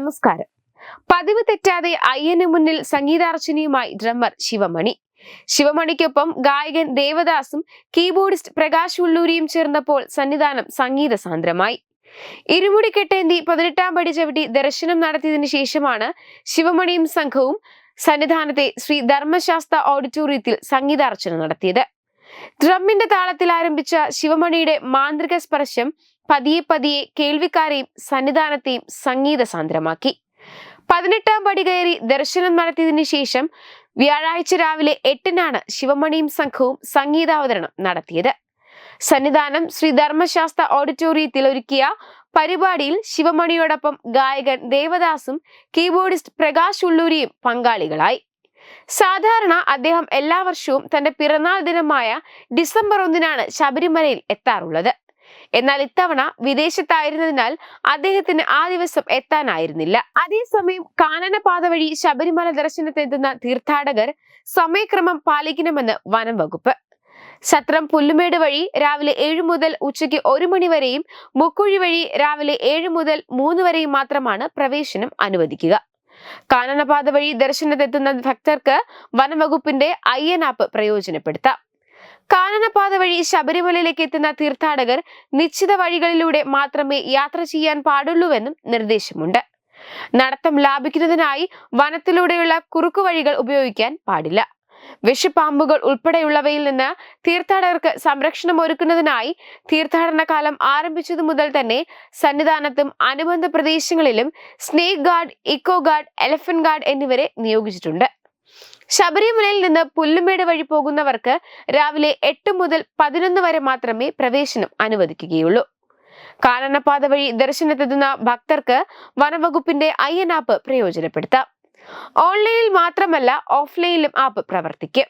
നമസ്കാരം. പതിവ് തെറ്റാതെ അയ്യന് മുന്നിൽ സംഗീതാർച്ചനയുമായി ഡ്രമ്മർ ശിവമണി. ശിവമണിക്കൊപ്പം ഗായകൻ ദേവദാസും കീബോർഡിസ്റ്റ് പ്രകാശ് ഉള്ളൂരിയും ചേർന്നപ്പോൾ സന്നിധാനം സംഗീത സാന്ദ്രമായി. ഇരുമുടി കെട്ടേന്തി പതിനെട്ടാം പടി ചവിട്ടി ദർശനം നടത്തിയതിനു ശേഷമാണ് ശിവമണിയും സംഘവും സന്നിധാനത്തെ ശ്രീ ധർമ്മശാസ്ത്ര ഓഡിറ്റോറിയത്തിൽ സംഗീതാർച്ചന നടത്തിയത്. ഡ്രമ്മിന്റെ താളത്തിൽ ആരംഭിച്ച ശിവമണിയുടെ മാന്ത്രിക സ്പർശം പതിയെ പതിയെ കേൾവിക്കാരെയും സന്നിധാനത്തെയും സംഗീത സാന്ദ്രമാക്കി. പതിനെട്ടാം പടി കയറി ദർശനം നടത്തിയതിനു ശേഷം വ്യാഴാഴ്ച രാവിലെ എട്ടിനാണ് ശിവമണിയും സംഘവും സംഗീതാവതരണം നടത്തിയത്. സന്നിധാനം ശ്രീ ധർമ്മശാസ്ത്ര ഓഡിറ്റോറിയത്തിൽ ഒരുക്കിയ പരിപാടിയിൽ ശിവമണിയോടൊപ്പം ഗായകൻ ദേവദാസും കീബോർഡിസ്റ്റ് പ്രകാശ് ഉള്ളൂരിയും പങ്കാളികളായി. സാധാരണ അദ്ദേഹം എല്ലാ വർഷവും തന്റെ പിറന്നാൾ ദിനമായ ഡിസംബർ ഒന്നിനാണ് ശബരിമലയിൽ എത്താറുള്ളത്. എന്നാൽ ഇത്തവണ വിദേശത്തായിരുന്നതിനാൽ അദ്ദേഹത്തിന് ആ ദിവസം എത്താനായിരുന്നില്ല. അതേസമയം കാനനപാത വഴി ശബരിമല ദർശനത്തിനെത്തുന്ന തീർത്ഥാടകർ സമയക്രമം പാലിക്കണമെന്ന് വനം വകുപ്പ്. സത്രം പുല്ലുമേട് വഴി രാവിലെ ഏഴ് മുതൽ ഉച്ചയ്ക്ക് ഒരു മണി വരെയും മുക്കുഴി വഴി രാവിലെ ഏഴ് മുതൽ മൂന്ന് വരെയും മാത്രമാണ് പ്രവേശനം അനുവദിക്കുക. കാനനപാത വഴി ദർശനത്തെത്തുന്ന ഭക്തർക്ക് വനംവകുപ്പിന്റെ എൻ ആപ്പ് പ്രയോജനപ്പെടുത്താം. കാനനപാത വഴി ശബരിമലയിലേക്ക് എത്തുന്ന തീർത്ഥാടകർ നിശ്ചിത വഴികളിലൂടെ മാത്രമേ യാത്ര ചെയ്യാൻ പാടുള്ളൂവെന്നും നിർദ്ദേശമുണ്ട്. നടത്തം ലാഭിക്കുന്നതിനായി വനത്തിലൂടെയുള്ള കുറുക്കു വഴികൾ ഉപയോഗിക്കാൻ പാടില്ല. വിഷപ്പാമ്പുകൾ ഉൾപ്പെടെയുള്ളവയിൽ നിന്ന് തീർത്ഥാടകർക്ക് സംരക്ഷണം ഒരുക്കുന്നതിനായി തീർത്ഥാടന കാലം ആരംഭിച്ചതു മുതൽ തന്നെ സന്നിധാനത്തും അനുബന്ധ പ്രദേശങ്ങളിലും snake guard eco guard elephant guard എന്നിവരെ നിയോഗിച്ചിട്ടുണ്ട്. ശബരിമലയിൽ നിന്ന് പുല്ലുമേട് വഴി പോകുന്നവർക്ക് രാവിലെ എട്ട് മുതൽ പതിനൊന്ന് വരെ മാത്രമേ പ്രവേശനം അനുവദിക്കുകയുള്ളൂ. കാനനപാത വഴി ദർശനത്തെത്തുന്ന ഭക്തർക്ക് വനവകുപ്പിന്റെ ഐ എൻ ആപ്പ് പ്രയോജനപ്പെടുത്താം. ഓൺലൈനിൽ മാത്രമല്ല ഓഫ്ലൈനിലും ആപ്പ് പ്രവർത്തിക്കും.